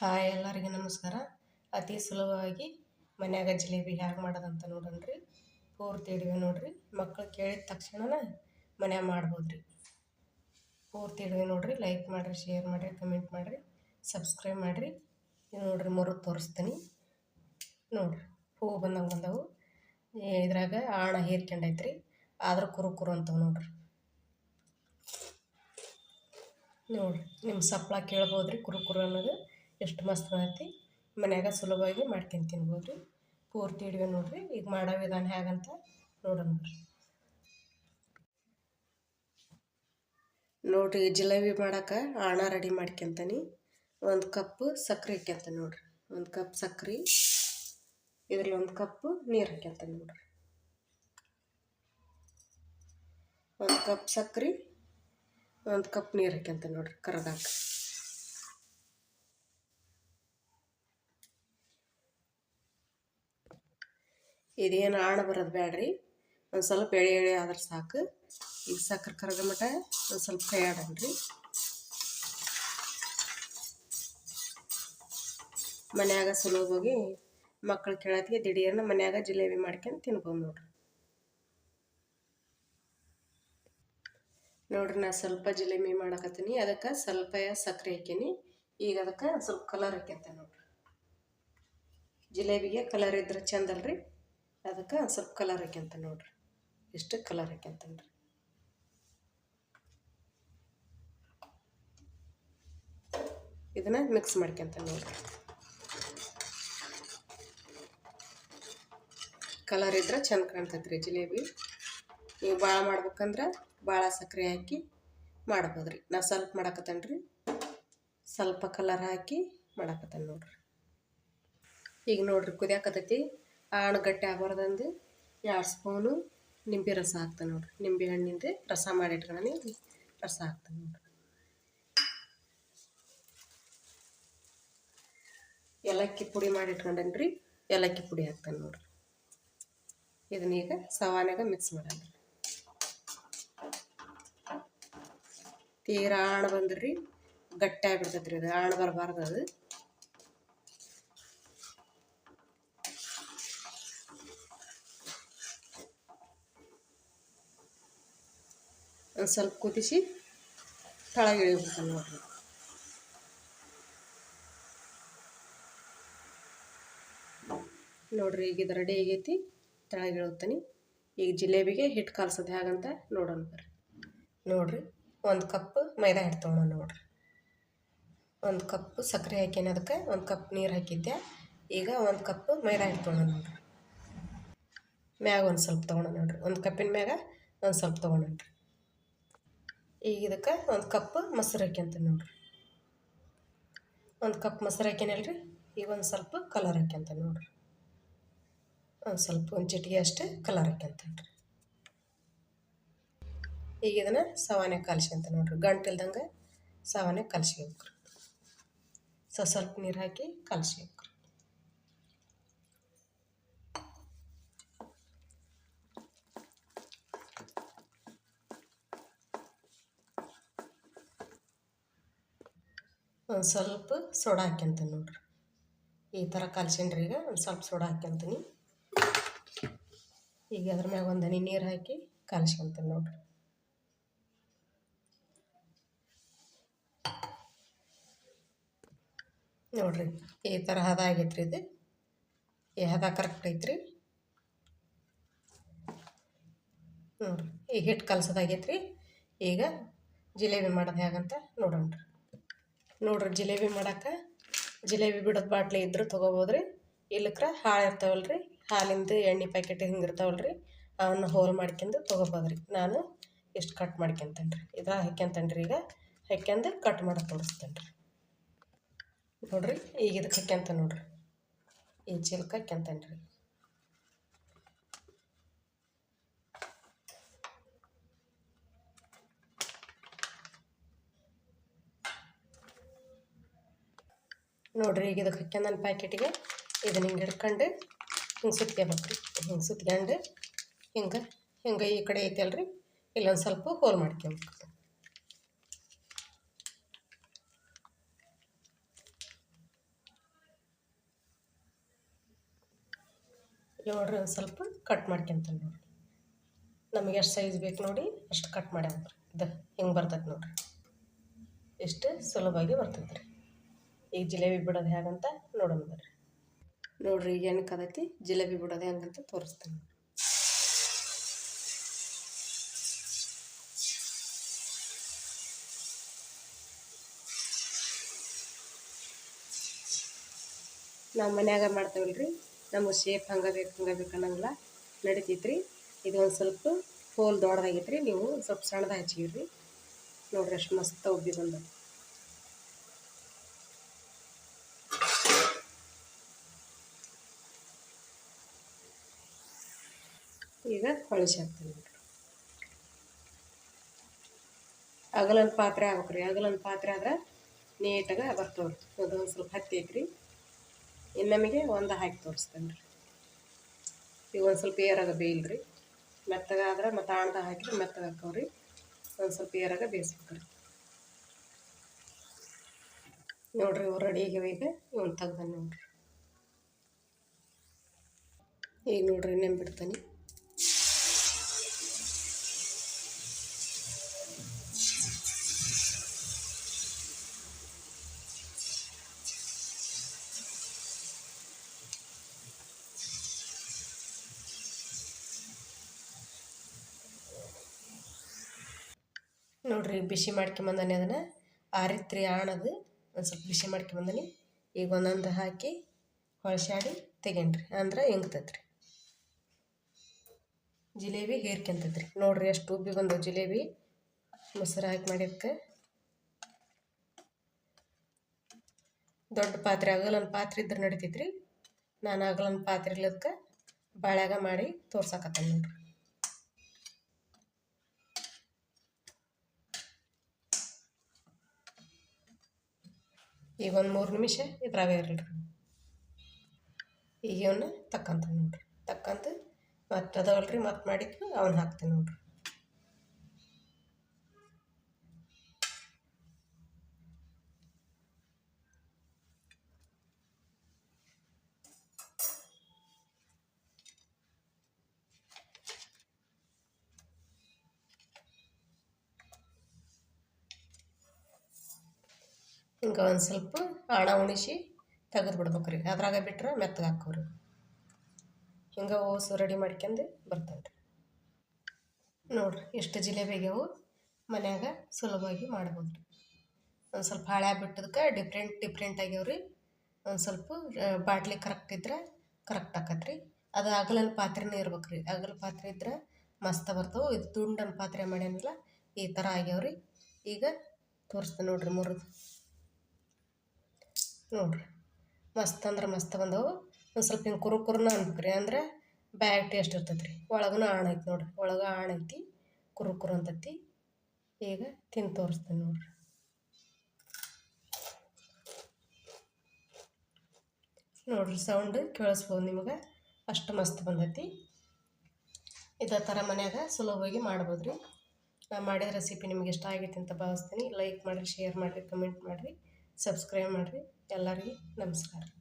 Hi ಎಲ್ಲರಿಗೆ ನಮಸ್ಕಾರ. ಅತಿ ಸುಲಭವಾಗಿ ಮನ್ಯಾಗ ಜಿಲೇಬಿ ಹ್ಯಾಗೆ ಮಾಡೋದಂತ ರೀ ಪೂರ್ತಿ ಇಡುವೆ ನೋಡ್ರಿ. ಮಕ್ಕಳು ಕೇಳಿದ ತಕ್ಷಣನ ಮನ್ಯಾಗ ಮಾಡ್ಬೋದು ರೀ ಪೂರ್ತಿ ಇಡುವೆ ನೋಡ್ರಿ. ಲೈಕ್ ಮಾಡಿರಿ ಶೇರ್ ಮಾಡಿರಿ ಕಮೆಂಟ್ ಮಾಡಿರಿ ಸಬ್ಸ್ಕ್ರೈಬ್ ಮಾಡಿರಿ. ಇದು ನೋಡ್ರಿ ಮರು ತೋರಿಸ್ತೀನಿ. ನೋಡ್ರಿ, ಹೂವು ಬಂದಂಗೆ ಬಂದವು. ಇದ್ರಾಗ ಆಣ ಹೇರ್ಕೊಂಡೈತ್ರಿ. ಆದ್ರೆ ಕುರು ಕುರು ಅಂತವು ನೋಡ್ರಿ. ನೋಡ್ರಿ ನಿಮ್ಮ ಸಪ್ಳ ಕೇಳ್ಬೋದು ರೀ ಕುರು ಕುರು ಅನ್ನೋದು. ಎಷ್ಟು ಮಸ್ತ್ ಮಾಡ್ತಿ? ಮನ್ಯಾಗ ಸುಲಭವಾಗಿ ಮಾಡ್ಕೊಂಡು ತಿನ್ಬೋದು ಪೂರ್ತಿ ಇಡುವೆ ನೋಡ್ರಿ. ಈಗ ಮಾಡೋ ವಿಧಾನ ಹೇಗಂತ ನೋಡೋಣ ನೋಡಿರಿ ಜಿಲೇಬಿ ಮಾಡೋಕೆ ಆಣ ರೆಡಿ ಮಾಡ್ಕೊಂತೀನಿ. ಒಂದು ಕಪ್ ಸಕ್ಕರೆ ಹಾಕ್ಯಂತ ನೋಡ್ರಿ. ಒಂದು ಕಪ್ ಸಕ್ಕರೆ ಇದ್ರಲ್ಲಿ ಒಂದು ಕಪ್ಪು ನೀರು ಹಾಕ್ಯಂತ ನೋಡ್ರಿ. ಒಂದು ಕಪ್ ಸಕ್ಕರೆ ಒಂದು ಕಪ್ ನೀರು ಹಾಕ್ಯಂತ ನೋಡ್ರಿ ಕರಗಾಕ ಇದೇನು ಆಣ ಬರೋದು ಬೇಡ್ರಿ ಒಂದು ಸ್ವಲ್ಪ ಎಳೆ ಎಳೆ ಆದ್ರೆ ಸಾಕು. ಈಗ ಸಕ್ಕರೆ ಕರಗ ಮಟ ಒಂದು ಸ್ವಲ್ಪ ಕೈ ಆಡನ್ರಿ. ಮನ್ಯಾಗ ಸುಲಭವಾಗಿ ಮಕ್ಕಳು ಕೇಳತ್ತಿಗೆ ದಿಢೀರ್ನ ಮನ್ಯಾಗ ಜಿಲೇಬಿ ಮಾಡ್ಕೊಂಡು ತಿನ್ಬೋದು ನೋಡ್ರಿ. ನೋಡ್ರಿ ನಾ ಸ್ವಲ್ಪ ಜಿಲೇಬಿ ಮಾಡಕತ್ತೀನಿ. ಅದಕ್ಕೆ ಸ್ವಲ್ಪ ಸಕ್ಕರೆ ಹಾಕೀನಿ ಈಗ ಅದಕ್ಕೆ ಸ್ವಲ್ಪ ಕಲರ್ ಹಾಕ್ಯಂತ ನೋಡ್ರಿ. ಜಿಲೇಬಿಗೆ ಕಲರ್ ಇದ್ರೆ ಚಂದಲ್ರಿ ಅದಕ್ಕೆ ಸ್ವಲ್ಪ ಕಲರ್ ಹಾಕ್ಯಂತ ನೋಡ್ರಿ. ಇಷ್ಟು ಕಲರ್ ಹಾಕ್ಯಂತನ್ರಿ ಇದನ್ನ ಮಿಕ್ಸ್ ಮಾಡ್ಕೊಂತ ನೋಡ್ರಿ. ಕಲರ್ ಇದ್ರೆ ಚಂದ ಕಾಣ್ತೈತೆ ರೀ ಜಿಲೇಬಿ. ನೀವು ಭಾಳ ಮಾಡ್ಬೇಕಂದ್ರೆ ಭಾಳ ಸಕ್ಕರೆ ಹಾಕಿ ಮಾಡ್ಬೋದು ರೀ ನಾ ಸ್ವಲ್ಪ ಮಾಡಾಕತ್ತೇನೆ ಸ್ವಲ್ಪ ಕಲರ್ ಹಾಕಿ ಮಾಡಾಕತ್ತೇನೆ ನೋಡ್ರಿ. ಈಗ ನೋಡ್ರಿ ಕುದಿಯಾಕತ್ತೈತಿ. ಆಣು ಗಟ್ಟಿ ಆಗಬಾರ್ದಂದು ಎರಡು ಸ್ಪೂನು ನಿಂಬೆ ರಸ ಹಾಕ್ತಾನೆ ನೋಡ್ರಿ. ನಿಂಬೆ ಹಣ್ಣಿಂದ ರಸ ಮಾಡಿ ಮಾಡಿಟ್ಕೊಂಡು ರಸ ಹಾಕ್ತಾನೆ ನೋಡ್ರಿ. ಏಲಕ್ಕಿ ಪುಡಿ ಮಾಡಿಟ್ಕೊಂಡೇನಿ ರೀ ಏಲಕ್ಕಿ ಪುಡಿ ಹಾಕ್ತಾನೆ ನೋಡ್ರಿ. ಇದನ್ನೀಗ ಸವಾನ್ಯಾಗ ಮಿಕ್ಸ್ ಮಾಡೋಣ ತೀರಾ ಆಣ ಬಂದ್ರಿ, ಗಟ್ಟಿ ಆಗ್ಬಿಡ್ತೈತೆ ರೀ ಅದು. ಆಣ ಬರಬಾರ್ದು ಅದು. ಒಂದು ಸ್ವಲ್ಪ ಕುದಿಸಿ ತಳಗೆ ಇಳಿಬೇಕು ನೋಡ್ರಿ. ನೋಡ್ರಿ ಈಗ ಇದು ರೆಡಿ ಆಗೈತಿ, ತಳಗೆ ಇಳುತ್ತೀನಿ ಈಗ ಜಿಲೇಬಿಗೆ ಹಿಟ್ಟು ಕಲ್ಸೋದು ಹೇಗಂತ ನೋಡೋಣ ಬರ್ರಿ. ನೋಡ್ರಿ, ಒಂದು ಕಪ್ ಮೈದಾ ಹಿಟ್ಟು ತೊಗೊಳೋಣ ನೋಡ್ರಿ. ಒಂದು ಕಪ್ ಸಕ್ಕರೆ ಹಾಕಿನ ಅದಕ್ಕೆ, ಒಂದು ಕಪ್ ನೀರು ಹಾಕಿದ್ದೆ. ಈಗ ಒಂದು ಕಪ್ ಮೈದಾ ಹಿಟ್ಟು ತೊಗೊಳೋಣ ನೋಡ್ರಿ. ಮ್ಯಾಗ ಒಂದು ಸ್ವಲ್ಪ ತೊಗೊಳೋಣ ನೋಡ್ರಿ. ಒಂದು ಕಪ್ಪಿನ ಮ್ಯಾಗ ಒಂದು ಸ್ವಲ್ಪ ತೊಗೊಳೋಣ್ರಿ ಈಗ ಇದಕ್ಕೆ ಒಂದು ಕಪ್ ಮೊಸರು ಹಾಕ್ಯಂತ ನೋಡ್ರಿ. ಒಂದು ಕಪ್ ಮೊಸರು ಹಾಕ್ಯನಲ್ರಿ ಈಗ ಒಂದು ಸ್ವಲ್ಪ ಕಲರ್ ಹಾಕ್ಯಂತ ನೋಡ್ರಿ. ಒಂದು ಸ್ವಲ್ಪ ಒಂದು ಚಿಟಿಗೆ ಅಷ್ಟೇ ಕಲರ್ ಹಾಕ್ಯಂತನ್ರಿ ಈಗ ಇದನ್ನು ಸವಾನೆ ಅಂತ ನೋಡ್ರಿ. ಗಂಟಿಲ್ದಂಗೆ ಸವಾನೆ ಕಲಸಿ ಸೊ, ಸ್ವಲ್ಪ ನೀರು ಹಾಕಿ ಕಲ್ಸ್ಕೊಬೇಕ್ರಿ ಸ್ವಲ್ಪ ಸೋಡಾ ಹಾಕ್ಯಂತೀನಿ ನೋಡ್ರಿ. ಈ ಥರ ಕಲ್ಸೇನ್ರಿ ಈಗ ಒಂದು ಸ್ವಲ್ಪ ಸೋಡಾ ಹಾಕ್ಯಂತೀನಿ. ಈಗ ಅದ್ರ ಮ್ಯಾಗ ಒಂದು ಹನಿ ನೀರು ಹಾಕಿ ಕಲ್ಸ್ಕೊಂತೀನಿ ನೋಡ್ರಿ. ನೋಡ್ರಿ, ಈ ಥರ ಹದ ಆಗೈತ್ರಿ ಇದು. ಈ ಹದ ಕರೆಕ್ಟ್ ಐತ್ರಿ. ನೋಡ್ರಿ, ಈಗ ಹಿಟ್ಟು ಕಲ್ಸೋದಾಗೈತ್ರಿ ಈಗ ಜಿಲೇಬಿ ಮಾಡೋದು ಹೇಗಂತ ನೋಡೋಣ ನೋಡ್ರಿ ಜಿಲೇಬಿ ಮಾಡಕ್ಕೆ ಜಿಲೇಬಿ ಬಿಡೋದು ಬಾಟ್ಲಿ ಇದ್ರೆ ತೊಗೋಬೋದು ಇಲ್ಲಕ್ರ ಹಾಳು ಇರ್ತಾವಲ್ಲ ರೀ ಹಾಲಿಂದು ಎಣ್ಣೆ ಪ್ಯಾಕೆಟ್ ಹಿಂಗೆ ಇರ್ತಾವಲ್ಲ ರೀ ಅವನ್ನ ಹೋಲ್ ಮಾಡ್ಕೊಂಡು ತೊಗೋಬೋದು ರೀ ನಾನು ಇಷ್ಟು ಕಟ್ ಮಾಡ್ಕೊಂತೇನೆ ರೀ ಇದು ಹಾಕ್ಯಂತೇನೆ ರೀ ಈಗ. ಹಾಕ್ಯಂದು ಕಟ್ ಮಾಡಿ ತೋರಿಸ್ತೇನೆ ರೀ ನೋಡಿರಿ ಈಗ ಇದಕ್ಕೆ ಹಾಕ್ಯಂತ ನೋಡ್ರಿ. ಈ ಚಿಲ್ಕ ಹಾಕ್ಯಂತೇನೆ ರೀ ನೋಡಿರಿ ಈಗ ಇದಕ್ಕೆ ಹಾಕ್ಯಂದು ನನ್ನ ಪ್ಯಾಕೆಟಿಗೆ ಇದನ್ನ ಹಿಂಗೆ ಹಿಡ್ಕೊಂಡು ಹಿಂಗೆ ಸುತ್ಕೊಬೇಕ್ರಿ. ಹಿಂಗೆ ಸುತ್ಕೊಂಡು ಹಿಂಗೆ ಹಿಂಗೆ ಈ ಕಡೆ ಐತಲ್ರಿ ಇಲ್ಲೊಂದು ಸ್ವಲ್ಪ ಹೋಲ್ ಮಾಡ್ಕೊಬೇಕು. ನೋಡ್ರಿ ಒಂದು ಸ್ವಲ್ಪ ಕಟ್ ಮಾಡ್ಕೊಂತಾನೆ ನೋಡಿರಿ. ನಮಗೆ ಎಷ್ಟು ಸೈಜ್ ಬೇಕು ನೋಡಿ ಅಷ್ಟು ಕಟ್ ಮಾಡ್ಯಾವ್ರಿ ಇದು ಹಿಂಗೆ ಬರ್ತೈತೆ ನೋಡಿರಿ. ಎಷ್ಟು ಸುಲಭವಾಗಿ ಬರ್ತೈತೆ ರೀ ಈಗ ಜಿಲೇಬಿ ಬಿಡೋದು ಹೇಗಂತ ನೋಡೋಣ ಬರ್ರಿ. ನೋಡ್ರಿ ಈಗ ಏನಕ್ಕೆ ಅದೈತಿ ಜಿಲೇಬಿ ಬಿಡೋದು ಹೆಂಗಂತ ತೋರಿಸ್ತೀನಿ. ನಾವು ಮನ್ಯಾಗ ಮಾಡ್ತೇವಲ್ಲ ರೀ ನಮಗೆ ಶೇಪ್ ಹಂಗೆ ಬೇಕು ಹಂಗೆ ಬೇಕು ಅನ್ನಂಗಿಲ್ಲ. ರೀ ಇದು ಒಂದು ಸ್ವಲ್ಪ ಹೋಲ್ ದೊಡ್ಡದಾಗೈತ್ರಿ. ನೀವು ಸ್ವಲ್ಪ ಸಣ್ಣದ ಹಚ್ಚಿರಿ ನೋಡ್ರಿ ಅಷ್ಟು ಮಸ್ತ್ ಉಬ್ಬಿ ಬಂದ ಈಗ ಹೊಳಿಸಿ ಹಾಕ್ತೀನಿ ನೋಡ್ರಿ. ಅಗಲನ್ ಪಾತ್ರೆ ಆಗ್ಬೇಕ್ರಿ. ಅಗಲನ್ ಪಾತ್ರೆ ಆದ್ರೆ ನೀಟಾಗಿ ಬರ್ತಾವ್ರಿ ಒಂದು ಸ್ವಲ್ಪ ಹತ್ತಿ ಐತ್ರಿ ಇನ್ನು ನಮಗೆ ಒಂದು ಹಾಕಿ ತೋರಿಸ್ತೇನೆ ರೀ ಈಗ ಒಂದು ಸ್ವಲ್ಪ ಏರಾಗ ಬೇಯಿಲ್ರಿ. ಮೆತ್ತಗಾದ್ರೆ ಮತ್ತು ಹಾಕಿ ಹಾಕಿದ್ರೆ ಮೆತ್ತಗೆ ಹಾಕವ್ರಿ ಒಂದು ಸ್ವಲ್ಪ ಏರಾಗ ಬೇಯಿಸ್ಬೇಕ್ರಿ. ನೋಡ್ರಿ ಇವು ರೆಡಿ ಆಗ್ಯಾವ ಈಗ. ಇವನ್ ತೆಗ್ದಾನೆ ನೋಡ್ರಿ. ಈಗ ನೋಡ್ರಿ ನೆಂಬಿಡ್ತಾನೆ. ನೋಡ್ರಿ ಬಿಸಿ ಮಾಡ್ಕೊಂಬಂದಾನೆ ಅದನ್ನು. ಆರಿತ್ರಿ ಆಣದು. ಒಂದು ಸ್ವಲ್ಪ ಬಿಸಿ ಮಾಡ್ಕೊಂಬಂದಾನೆ ಈಗ ಒಂದೊಂದು ಹಾಕಿ ಹೊಳಸಾಡಿ ತೆಗೇನ್ರಿ. ಅಂದ್ರೆ ಹೆಂಗ್ತೈತ್ರಿ? ಜಿಲೇಬಿ ಹೇರ್ಕೊಂತೈತ್ರಿ. ನೋಡ್ರಿ ಎಷ್ಟು ಉಬ್ಬಿ ಬಂದವು ಜಿಲೇಬಿ. ಮೊಸರು ಹಾಕಿ ಮಾಡಿದಕ್ಕೆ ದೊಡ್ಡ ಪಾತ್ರೆ ಅಗಲೊಂದು ಪಾತ್ರೆ ಇದ್ರೆ ನಡಿತೈತ್ರಿ. ನಾನು ಅಗಲೊಂದು ಪಾತ್ರೆ ಇಲ್ಲದಕ್ಕೆ ಬಾಳ್ಯಾಗ ಮಾಡಿ ತೋರ್ಸಕತ್ತ ನೋಡ್ರಿ. ಈಗ ಒಂದು ಮೂರು ನಿಮಿಷ ಇದ್ರಾಗ ಇರಲಿ. ಈಗ ಇವನ್ನ ತಕ್ಕಂತ ನೋಡ್ರಿ. ತಕ್ಕಂತ ಮತ್ತು ಅದಾವಲ್ರಿ ಮತ್ತೆ ಮಾಡಿದ್ದು ಅವನ್ನ ಹಾಕ್ತೀನಿ ನೋಡ್ರಿ. ಹಿಂಗೆ ಒಂದು ಸ್ವಲ್ಪ ಆಣ ಉಣಿಸಿ ತೆಗೆದು ಬಿಡ್ಬೇಕು ರೀ ಅದ್ರಾಗ ಬಿಟ್ರೆ ಮೆತ್ತಗೆ ಹಾಕೋರಿ ಹಿಂಗೆ ಓಸು ರೆಡಿ ಮಾಡ್ಕೊಂಡು ಬರ್ತಾವೆ ರೀ ನೋಡಿರಿ ಎಷ್ಟು ಜಿಲೇಬಿ ಆಗ್ಯಾವು. ಮನ್ಯಾಗ ಸುಲಭವಾಗಿ ಮಾಡ್ಬೋದು ರೀ ಒಂದು ಸ್ವಲ್ಪ ಹಳೆ ಬಿಟ್ಟದಕ್ಕೆ ಡಿಫ್ರೆಂಟ್ ಡಿಫ್ರೆಂಟ್ ಆಗ್ಯಾವ ರೀ ಒಂದು ಸ್ವಲ್ಪ ಬಾಟ್ಲಿ ಕರೆಕ್ಟ್ ಇದ್ರೆ ಕರೆಕ್ಟ್ ಆಕತ್ರಿ. ಅದು ಅಗಲಲ್ಲಿ ಪಾತ್ರೆನೇ ಇರ್ಬೇಕು ರೀ ಅಗಲ ಪಾತ್ರೆ ಇದ್ರೆ ಮಸ್ತ್ ಬರ್ತವೆ. ಇದು ತುಂಡನ ಪಾತ್ರೆ ಮಾಡ್ಯಾನಿಲ್ಲ ಈ ಥರ ಆಗ್ಯಾವ ರೀ ಈಗ ತೋರಿಸ್ತೀನಿ ನೋಡ್ರಿ ಮುರಿದು. ನೋಡಿರಿ. ಮಸ್ತ್ ಅಂದ್ರೆ ಮಸ್ತ್ ಬಂದವು. ಒಂದು ಸ್ವಲ್ಪ ಹಿಂಗೆ ಕುರು ಕುರುನ ಅನ್ಬೇಕು ರೀ ಅಂದ್ರೆ ಬ್ಯಾಗ್ ಟೇಸ್ಟ್ ಇರ್ತೈತೆ ರೀ ಒಳಗೂ ಆಣ ಐತೆ ನೋಡಿರಿ. ಒಳಗೆ ಆಣೈತಿ ಕುರು ಕುರು ಅಂತೈತಿ. ಈಗ ತಿಂದು ತೋರಿಸ್ತೀನಿ ನೋಡಿರಿ. ನೋಡಿರಿ ಸೌಂಡ್ ಕೇಳಿಸ್ಬೋದು ನಿಮಗೆ? ಅಷ್ಟು ಮಸ್ತ್ ಬಂದೈತಿ. ಇದೇ ಥರ ಮನ್ಯಾಗ ಸುಲಭವಾಗಿ ಮಾಡ್ಬೋದು ರೀ ನಾ ಮಾಡಿದ ರೆಸಿಪಿ ನಿಮ್ಗೆ ಇಷ್ಟ ಆಗೈತೆ ಅಂತ ಭಾವಿಸ್ತೀನಿ. ಲೈಕ್ ಮಾಡಿರಿ ಶೇರ್ ಮಾಡಿರಿ ಕಮೆಂಟ್ ಮಾಡಿರಿ. ಸಬ್ಸ್ಕ್ರೈಬ್ ಮಾಡಿರಿ. ಎಲ್ಲರಿಗೂ ನಮಸ್ಕಾರ.